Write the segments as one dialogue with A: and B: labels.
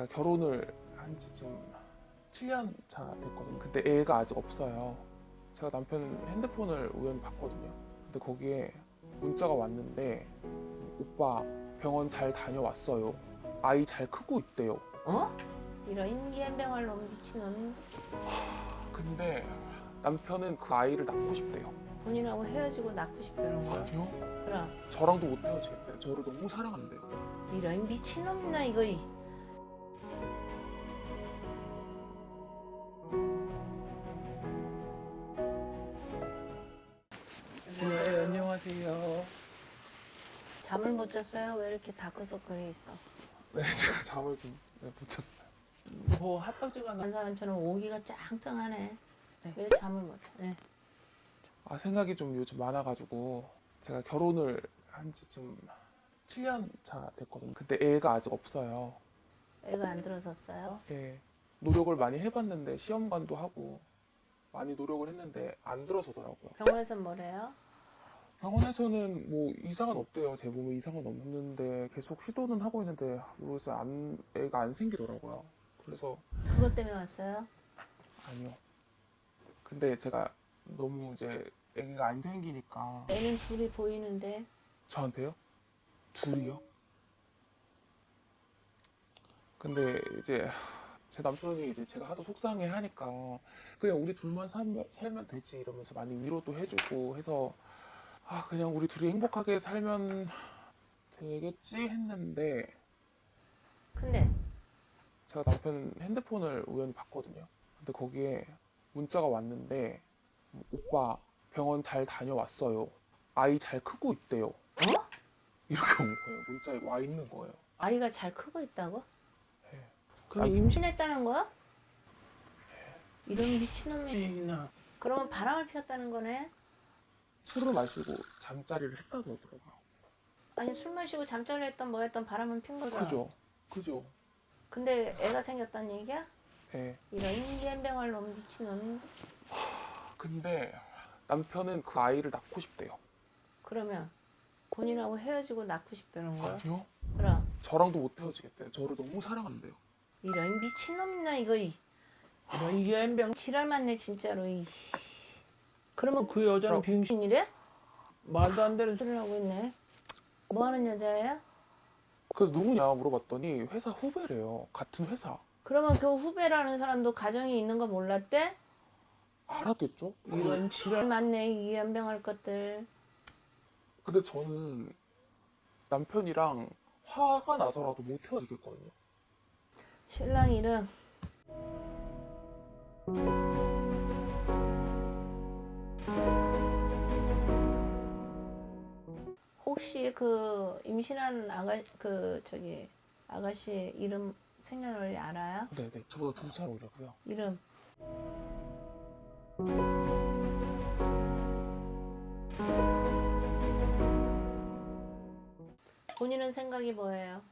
A: 제가 결혼을 한 지 지금 7년 차 됐거든요. 근데 애가 아직 없어요. 제가 남편 핸드폰을 우연히 봤거든요. 근데 거기에 문자가 왔는데 오빠 병원 잘 다녀왔어요. 아이 잘 크고 있대요.
B: 어? 이런 인기한병할 놈 미친놈
A: 근데 남편은 그 아이를 낳고 싶대요.
B: 본인하고 헤어지고 낳고 싶다는 거야
A: 아니요.
B: 그럼
A: 저랑도 못 헤어지겠대요. 저를 너무 사랑한대요.
B: 이런 미친놈이나 이거 이-
A: 안녕하세요.
B: 잠을 못 잤어요? 왜 이렇게 다크서클이 있어?
A: 네, 제가 잠을 좀 네, 못 잤어요.
C: 뭐 핫도그가 나
B: 한 사람처럼 오기가 짱짱하네
C: 네.
B: 왜 잠을 못 자? 네.
A: 아, 생각이 좀 요즘 많아가지고 제가 결혼을 한지 지금 7년 차 됐거든요. 근데 애가 아직 없어요.
B: 애가 안 들어섰어요?
A: 예, 노력을 많이 해봤는데 시험관도 하고 많이 노력을 했는데 안 들어서더라고요.
B: 병원에서 뭐래요?
A: 병원에서는 뭐 이상은 없대요. 제 몸에 이상은 없는데 계속 시도는 하고 있는데 모르겠어요. 안, 애가 안 생기더라고요. 그래서
B: 그것 때문에 왔어요?
A: 아니요. 근데 제가 너무 이제 애가 안 생기니까
B: 애는 둘이 보이는데
A: 저한테요? 둘이요? 근데 이제 제 남편이 이제 제가 하도 속상해 하니까 그냥 우리 둘만 살면, 살면 되지 이러면서 많이 위로도 해주고 해서 아 그냥 우리 둘이 행복하게 살면 되겠지 했는데
B: 근데
A: 제가 남편 핸드폰을 우연히 봤거든요. 근데 거기에 문자가 왔는데 오빠 병원 잘 다녀왔어요. 아이 잘 크고 있대요.
B: 어?
A: 이렇게 온 거예요. 문자에 와 있는 거예요.
B: 아이가 잘 크고 있다고?
C: 그럼
B: 임신했다는 거야? 이런 미친놈이
C: 임신이나
B: 그러면 바람을 피웠다는 거네?
A: 술을 마시고 잠자리를 했다고 하더라고요.
B: 아니 술 마시고 잠자리 했던 뭐 했던 바람은 핀 거죠?
A: 그죠? 그죠?
B: 근데 애가 생겼다는 얘기야?
A: 네.
B: 이런 인기한병할 놈 미친놈
A: 근데 남편은 그 아이를 낳고 싶대요.
B: 그러면 본인하고 헤어지고 낳고 싶다는 거야?
A: 아니요?
B: 그럼
A: 저랑도 못 헤어지겠대요. 저를 너무 사랑한대요.
B: 이런 미친놈이나 이거 이
C: 이런 이엠병
B: 지랄 맞네 진짜로 이
C: 그러면 그 여자는 빙신
B: 이래?
C: 말도 안 되는
B: 소리를 하고 있네 뭐 하는 여자예요?
A: 그래서 누구냐 물어봤더니 회사 후배래요. 같은 회사.
B: 그러면 그 후배라는 사람도 가정이 있는 거 몰랐대?
A: 알았겠죠?
C: 이런 지랄
B: 맞네 이 연병할 것들
A: 근데 저는 남편이랑 화가 나서라도 못 헤어지겠거든요.
B: 신랑 이름 혹시 그 임신한 아가 그 저기 아가씨 이름 생년월일 알아요?
A: 네 네. 저보다 두 살 어리고요.
B: 이름 본인은 생각이 뭐예요?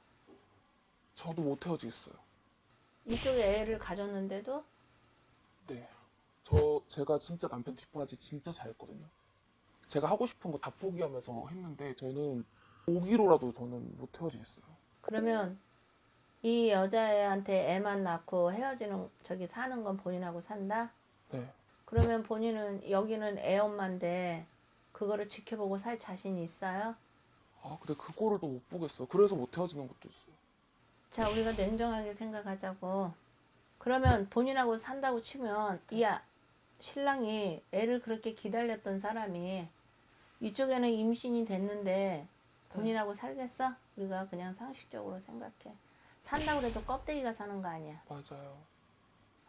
A: 저도 못 헤어지겠어요.
B: 이쪽에 애를 가졌는데도
A: 네. 저 제가 진짜 남편 뒷바라지 진짜 잘했거든요. 제가 하고 싶은 거 다 포기하면서 했는데 저는 오기로라도 저는 못 헤어지겠어요.
B: 그러면 이 여자애한테 애만 낳고 헤어지는 저기 사는 건 본인하고 산다?
A: 네.
B: 그러면 본인은 여기는 애 엄마인데 그거를 지켜보고 살 자신이 있어요?
A: 아 근데 그거를 또 못 보겠어요. 그래서 못 헤어지는 것도 있어요.
B: 자, 우리가 냉정하게 생각하자고. 그러면 본인하고 산다고 치면 이 아- 신랑이 애를 그렇게 기다렸던 사람이 이쪽에는 임신이 됐는데 본인하고 살겠어? 우리가 그냥 상식적으로 생각해. 산다고 해도 껍데기가 사는 거 아니야.
A: 맞아요.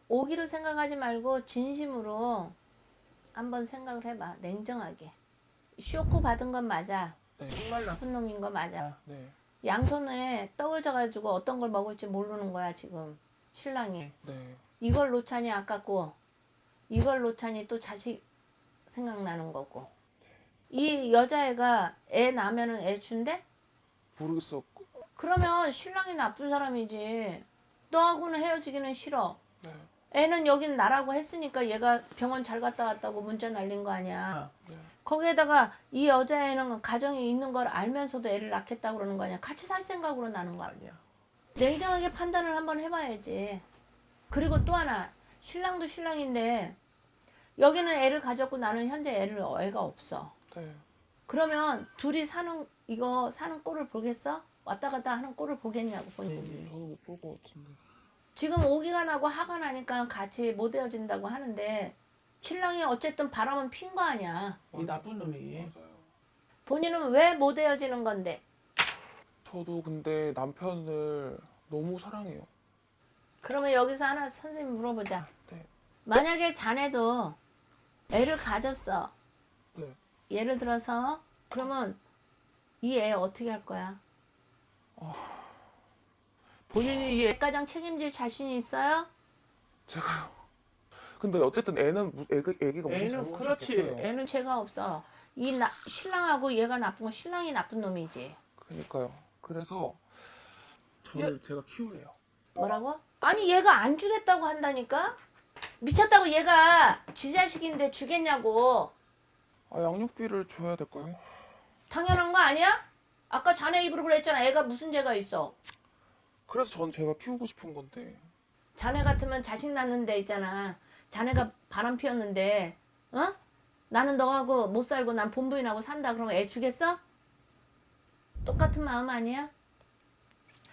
B: 오기로 생각하지 말고 진심으로 한번 생각을 해봐. 냉정하게. 쇼크 받은 건 맞아.
A: 네.
C: 정말 나
B: 나쁜 놈인 거 맞아.
A: 네.
B: 양손에 떡을 져가지고 어떤 걸 먹을지 모르는 거야 지금 신랑이.
A: 네.
B: 이걸 놓자니 아깝고 이걸 놓자니 또 자식 생각나는 거고. 이 여자애가 애 낳으면은 애 준대?
A: 모르겠어.
B: 그러면 신랑이 나쁜 사람이지. 너하고는 헤어지기는 싫어.
A: 네.
B: 애는 여긴 나라고 했으니까 얘가 병원 잘 갔다 왔다고 문자 날린 거 아니야.
A: 네.
B: 거기에다가 이 여자애는 가정이 있는 걸 알면서도 애를 낳겠다고 그러는 거 아니야. 같이 살 생각으로 나는 거.
C: 아니야
B: 냉정하게 판단을 한번 해봐야지. 그리고 또 하나 신랑도 신랑인데 여기는 애를 가졌고 나는 현재 애를 애가 없어.
A: 네.
B: 그러면 둘이 사는 이거 사는 꼴을 보겠어? 왔다 갔다 하는 꼴을 보겠냐고 본인이.
A: 저도 못볼 것 같은데.
B: 지금 오기가 나고 화가 나니까 같이 못 헤어진다고 하는데 신랑이 어쨌든 바람은 핀 거 아니야.
C: 이 나쁜 놈이.
A: 맞아요.
B: 본인은 왜 못 헤어지는 건데?
A: 저도 근데 남편을 너무 사랑해요.
B: 그러면 여기서 하나 선생님 물어보자.
A: 네.
B: 만약에 자네도 애를 가졌어.
A: 네.
B: 예를 들어서 그러면 이 애 어떻게 할 거야?
C: 본인이 이게
B: 가장 책임질 자신이 있어요?
A: 제가요. 근데 어쨌든 애는 무- 애기, 애기가 무슨
C: 애는 그렇지.
A: 잘못이겠어요.
C: 애는
B: 죄가 없어. 이 나, 신랑하고 얘가 나쁜 건 신랑이 나쁜 놈이지.
A: 그러니까요. 그래서 저를 제가 키울래요.
B: 뭐라고? 아니 얘가 안 주겠다고 한다니까? 미쳤다고 얘가 지 자식인데 주겠냐고.
A: 아 양육비를 줘야 될까요?
B: 당연한 거 아니야? 아까 자네 입으로 그랬잖아. 애가 무슨 죄가 있어.
A: 그래서 전 제가 키우고 싶은 건데
B: 자네 같으면 자식 낳는데 있잖아. 자네가 바람 피웠는데, 어? 나는 너하고 못 살고 난 본부인하고 산다. 그러면 애 주겠어? 똑같은 마음 아니야?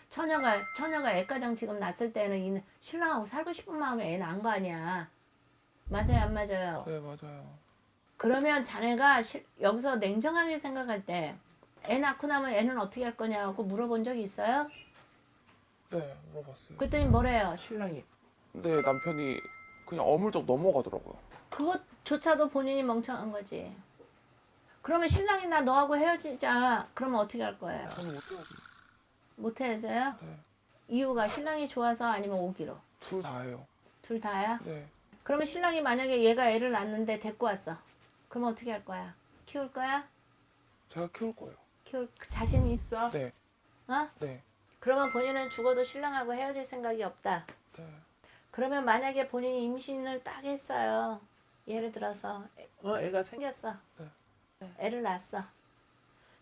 B: 처녀가 처녀가 애가장 지금 낳았을 때는 이 신랑하고 살고 싶은 마음에 애 낳은 거 아니야. 맞아요, 안 맞아요?
A: 네 맞아요.
B: 그러면 자네가 시- 여기서 냉정하게 생각할 때 애 낳고 나면 애는 어떻게 할 거냐고 물어본 적이 있어요?
A: 네 물어봤어요.
B: 그랬더니 뭐래요?
C: 신랑이.
A: 근데 남편이 그냥 어물쩍 넘어가더라고요.
B: 그것조차도 본인이 멍청한 거지. 그러면 신랑이 나 너하고 헤어지자. 그러면 어떻게 할 거예요?
A: 저는 못해야지.
B: 못 헤어져요?
A: 네.
B: 이유가 신랑이 좋아서 아니면 오기로?
A: 둘 다예요.
B: 둘 다야?
A: 네.
B: 그러면 신랑이 만약에 얘가 애를 낳는데 데리고 왔어. 그러면 어떻게 할 거야? 키울 거야?
A: 제가 키울 거예요.
B: 키울 자신 있어?
A: 네.
B: 어?
A: 네.
B: 그러면 본인은 죽어도 신랑하고 헤어질 생각이 없다.
A: 네.
B: 그러면 만약에 본인이 임신을 딱 했어요. 예를 들어서
C: 어 애가 생.
B: 생겼어.
A: 네.
B: 애를 낳았어.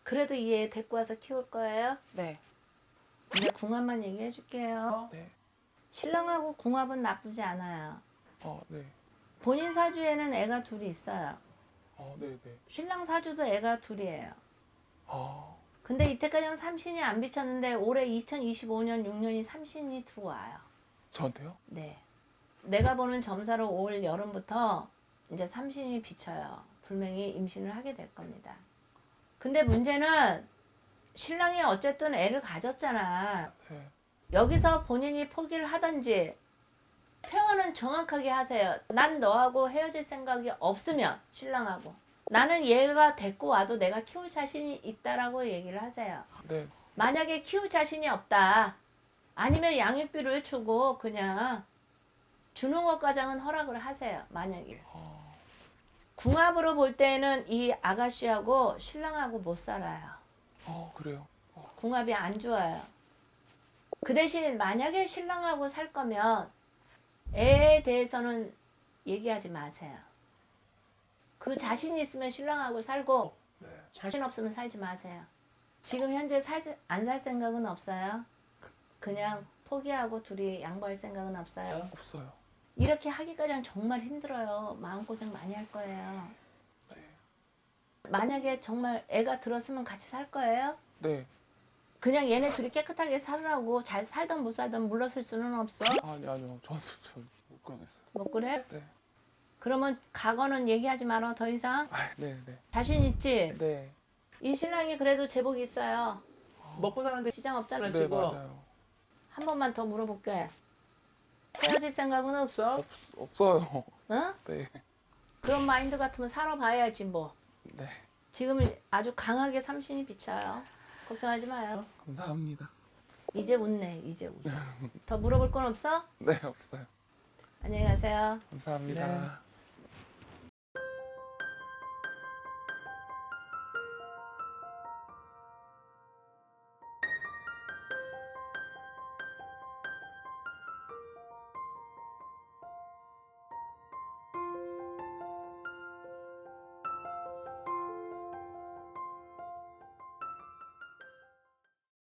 B: 그래도 이 애 데리고 와서 키울 거예요?
D: 네.
B: 이제 궁합만 얘기해 줄게요.
A: 네.
B: 신랑하고 궁합은 나쁘지 않아요.
A: 어 네.
B: 본인 사주에는 애가 둘이 있어요.
A: 어 네 네.
B: 신랑 사주도 애가 둘이에요.
A: 아
B: 근데 이때까지는 삼신이 안 비쳤는데 올해 2025년 6년이 삼신이 들어와요.
A: 저한테요?
B: 네. 내가 보는 점사로 올 여름부터 이제 삼신이 비쳐요. 분명히 임신을 하게 될 겁니다. 근데 문제는 신랑이 어쨌든 애를 가졌잖아.
A: 네.
B: 여기서 본인이 포기를 하든지 표현은 정확하게 하세요. 난 너하고 헤어질 생각이 없으면 신랑하고 나는 얘가 데리고 와도 내가 키울 자신이 있다라고 얘기를 하세요.
A: 네.
B: 만약에 키울 자신이 없다. 아니면 양육비를 주고 그냥 주는 것까지는 허락을 하세요. 만약에.
A: 아
B: 궁합으로 볼 때는 이 아가씨하고 신랑하고 못 살아요.
A: 어, 그래요.
B: 궁합이 안 좋아요. 그 대신 만약에 신랑하고 살 거면 애에 대해서는 얘기하지 마세요. 그 자신 있으면 신랑하고 살고
A: 네.
B: 자신 없으면 살지 마세요. 지금 현재 안 살 생각은 없어요. 그- 그냥 포기하고 둘이 양보할 생각은 없어요.
A: 없어요.
B: 이렇게 하기까지는 정말 힘들어요. 마음고생 많이 할 거예요.
A: 네.
B: 만약에 정말 애가 들었으면 같이 살 거예요?
A: 네.
B: 그냥 얘네 둘이 깨끗하게 살으라고 잘 살던 못 살던 물러설 수는 없어?
A: 아니 아니요. 저는 저못 그러겠어요.
B: 못 그래?
A: 네.
B: 그러면 과거는 얘기하지 마라 더 이상
A: 아, 네, 네.
B: 자신 있지?
A: 네.
B: 이 신랑이 그래도 제복이 있어요
C: 먹고 사는데
B: 시장 없잖아
A: 네,
C: 지금.
A: 맞아요.
B: 한 번만 더 물어볼게 헤어질 생각은 없어?
C: 없어?
A: 없어요.
B: 응?
A: 네.
B: 그런 마인드 같으면 살아봐야지 뭐
A: 네.
B: 지금 아주 강하게 삼신이 비쳐요 걱정하지 마요
A: 감사합니다.
B: 이제 웃네 이제 웃어 더 물어볼 건 없어?
A: 네, 없어요.
B: 안녕히 가세요
A: 감사합니다.
C: 네.